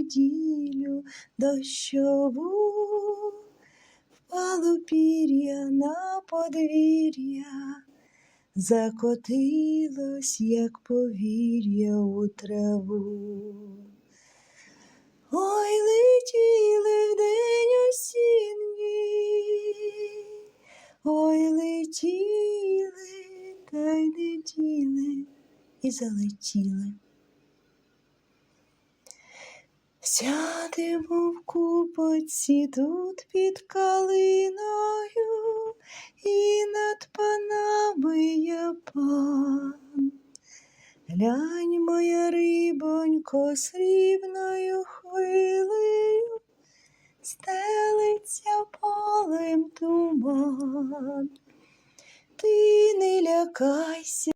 неділю дощову, впало пір'я на подвір'я, закотилось, як повір'я у траву. Ой, летіли вдень осінній, ой, летіли, та й летіли і залетіли. Сядемо в купоці тут під калиною, і над панами я пан. Глянь, моя рибонько, срібною хвилею, стелиться полем туман. Ти не лякайся.